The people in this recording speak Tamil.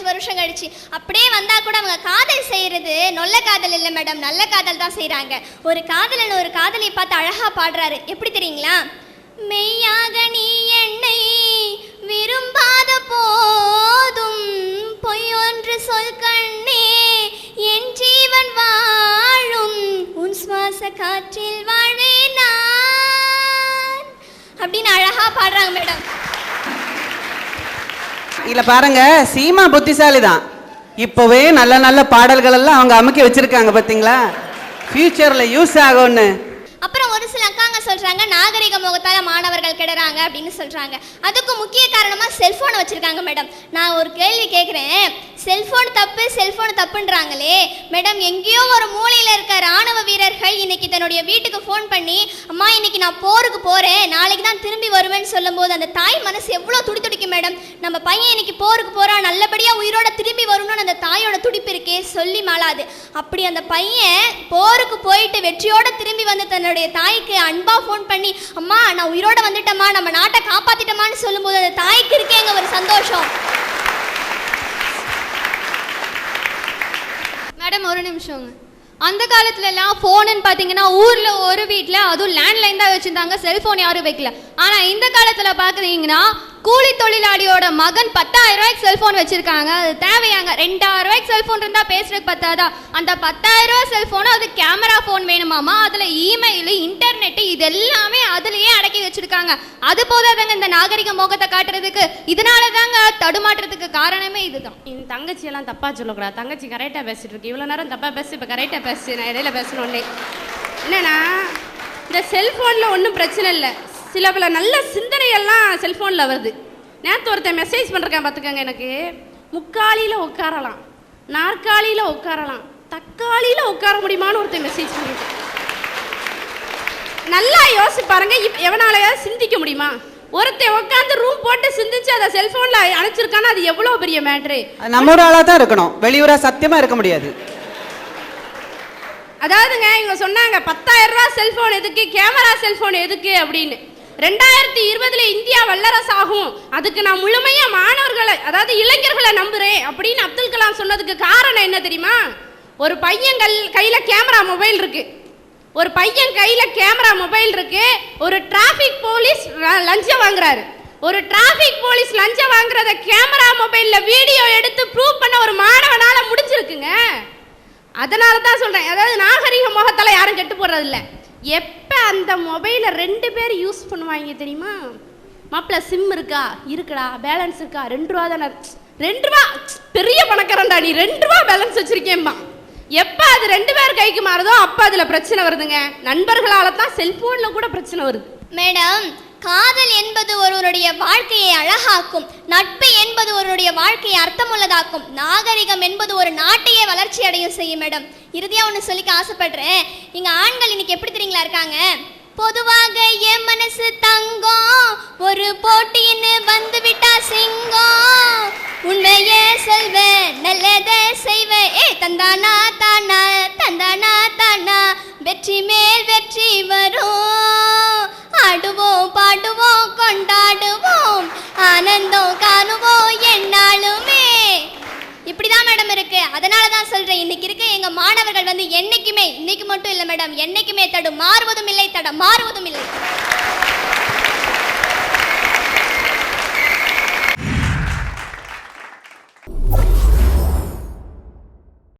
வருஷம் கழிச்சு. அப்படியே வந்தா கூட அவங்க காதல் செய்யறது நொல்ல காதல் இல்லை மேடம் நல்ல காதல் தான் செய்யறாங்க ஒரு காதலன் ஒரு காதலை பார்த்து அழகா பாடுறாரு. எப்படி தெரியுங்களா? மெய்யாக நீ என்னை விரும்பாத போதும் பொய் ஒன்று சொல் கண்ணே. என் ஜீவன் வாழும். உன் சுவாச காற்றில் வாழே நான். அப்படின்னு அழகா பாடுறாங்க மேடம் இல்ல பாருங்க சீமா புத்திசாலி தான் இப்போவே நல்ல நல்ல பாடல்கள் எல்லாம் அவங்க அமுக்கி வச்சிருக்காங்க பாத்தீங்களா? ஃபியூச்சர்ல யூஸ் ஆகும்னு. அப்புறம் ஒரு சில அக்காங்க சொல்றாங்க நாகரிக முகத்தால மாணவர்கள் கெடுறாங்க அப்படின்னு சொல்றாங்க. அதுக்கு முக்கிய காரணமா செல்போன் வச்சிருக்காங்க மேடம் நான் ஒரு கேள்வி கேட்குறேன் செல்போன் தப்பு செல்போன் தப்புன்றாங்களே. மேடம் எங்கேயோ ஒரு மூலையில் இருக்க ராணுவ வீரர்கள் இன்னைக்கு தன்னுடைய வீட்டுக்கு ஃபோன் பண்ணி அம்மா இன்னைக்கு நான் போருக்கு போகிறேன் நாளைக்கு தான் திரும்பி வருவேன்னு சொல்லும்போது அந்த தாய் மனசு எவ்வளோ துடி துடிக்கும் மேடம். நம்ம பையன் இன்னைக்கு போருக்கு போகிறான் நல்லபடியாக உயிரோட திரும்பி வரணும்னு அந்த தாயோட துடிப்பு இருக்கே சொல்லி மாளாது. அப்படி அந்த பையன் போருக்கு போயிட்டு வெற்றியோட திரும்பி வந்து தன்னுடைய தாய்க்கு அன்பாக ஃபோன் பண்ணி அம்மா நான் உயிரோட வந்துட்டேம்மா. நம்ம நாட்டை காப்பாற்றிட்டோமான்னு சொல்லும்போது அந்த தாய்க்கு இருக்கேங்க ஒரு சந்தோஷம். மேடம் ஒரு நிமிஷங்க. அந்த காலத்துல எல்லாம் ஃபோனுன்னு பார்த்தீங்கன்னா ஊர்ல ஒரு வீட்டில் அதுவும் லேண்ட்லைன் தான் வச்சிருந்தாங்க. செல்போன் யாரும் வைக்கல. ஆனா இந்த காலத்துல பாக்குறீங்கன்னா கூலி தொழிலாளியோட மகன் பத்தாயிரம் ரூபாய்க்கு செல்போன் வச்சிருக்காங்க. அது தேவையாங்க. ரெண்டாயிரம் ரூபாய்க்கு செல்போன் இருந்தா பேசுறதுக்கு பத்தாதா? அந்த பத்தாயிரம் ரூபாய் செல்போன் அது கேமரா ஃபோன் வேணுமாமா? அதுல இமெயில் இன்டர்நெட் இது எல்லாமே அதுலயே அடக்கி வச்சிருக்காங்க. அது போதாதாங்க இந்த நாகரிக மோகத்தை காட்டுறதுக்கு. இதனால தாங்க தடுமாற்றத்துக்கு காரணமே இதுதான். என் தங்கச்சி எல்லாம் தப்பா சொல்லக்கூடாது. தங்கச்சி கரெக்டாக பேசிட்டு இருக்கு. இவ்வளோ நேரம் தப்பா பேசி இப்போ கரெக்டாக பேசு நான் இடையில பேசணுன்னே என்னன்னா இந்த செல்ஃபோனில் ஒன்றும் பிரச்சனை இல்லை. சில பல நல்ல சிந்தனையெல்லாம் செல்ஃபோனில் வருது. நேற்று ஒருத்தன் மெசேஜ் பண்ணுறேன் பார்த்துக்கங்க எனக்கு. முக்காலியில் உட்காரலாம். நாற்காலியில் உட்காரலாம். தக்காளியில் உட்கார முடியுமான்னு ஒருத்தன் மெசேஜ் பண்ணியிருக்கேன் நல்லா யோசிச்சு பாருங்க இப் எவனாலயாவது சிந்திக்க முடியுமா? ஒருத்தன் உட்காந்து ரூம் போட்டு சிந்திச்சு அதை செல்போன்ல அணைச்சிருக்கானா அது எவ்வளவு பெரிய மேட்ரு நம்ம ஒரு ஆளா தான் இருக்கணும். வெளியூரா சத்தியமா இருக்க முடியாது. அதாவதுங்க இவங்க சொன்னாங்க பத்தாயிரம் ரூபாய் செல்போன் எதுக்கு? கேமரா செல்போன் எதுக்கு? அப்படின்னு. ரெண்டாயிரத்தி இருபதுல இந்தியா வல்லரசு ஆகும் அதுக்கு நான் முழுமையா மாணவர்களை அதாவது இளைஞர்களை நம்புறேன் அப்படின்னு அப்துல் கலாம் சொன்னதுக்கு காரணம் என்ன தெரியுமா? ஒரு பையன் கல் கையில கேமரா மொபைல் இருக்கு. ஒரு பையன் கையில கேமரா மொபைல் இருக்கு. ஒரு டிராஃபிக் போலீஸ் லஞ்சம் வாங்குறாரு. ஒரு டிராஃபிக் போலீஸ் லஞ்சம் வாங்குறத கேமரா மொபைல்ல வீடியோ எடுத்து ப்ரூவ் பண்ண ஒரு மாணவனால முடிஞ்சிருக்குங்க. அதனால தான் சொல்றேன். அதாவது நாகரிக முகத்தால யாரும் கெட்டு போடுறது இல்லை எப்ப அந்த மொபைலை ரெண்டு பேர் யூஸ் பண்ணுவாங்க தெரியுமா? மாப்பிள்ள சிம் இருக்கா? இருக்குடா. பேலன்ஸ் இருக்கா? ரெண்டு ரூபா தானே. ரெண்டு ரூபா? பெரிய பணக்காரன்டா நீ. ரெண்டு ரூபா பேலன்ஸ் வச்சிருக்கேன்பா எப்போ அது ரெண்டு பேர் கைக்கு மாறுதோ அப்ப அதுல பிரச்சனை வருதுங்க. நண்பர்களால தான் செல்போன்ல கூட பிரச்சனை வருது. மேடம் காதல் என்பது ஒருவருடைய வாழ்க்கையை அழகாக்கும். நட்பு என்பது ஒருவருடைய வாழ்க்கையை அர்த்தமுள்ளதாக்கும். நாகரிகம் என்பது ஒரு நாட்டையே வளர்ச்சி அடையும் செய்யும் மேடம். இறுதியாக ஒன்று சொல்லிக்க ஆசைப்படுறேன். இங்கே ஆண்கள் இன்னைக்கு எப்படி தெரியுங்களா இருக்காங்க? பொதுவாக என் மனசு தங்கம். ஒரு போட்டின்னு வந்து விட்டா சிங்கம். உண்மையே செல்வ நல்லதை செய்வ ஏ தந்தானா தானா தந்தானா தானா. வெற்றி மேல் வெற்றி வரும். பாடுவோம் கொண்டாடுவோம். ஆனந்தம் காணுவோம் என்னாலுமே. இப்படிதான் மேடம் இருக்கு. அதனால தான் சொல்றேன் இன்னைக்கு இருக்க எங்க மாணவர்கள் வந்து என்னைக்குமே இன்னைக்கு மட்டும் இல்லை மேடம் என்னைக்குமே தடு மாறுவதும் இல்லை தட மாறுவதும் இல்லை.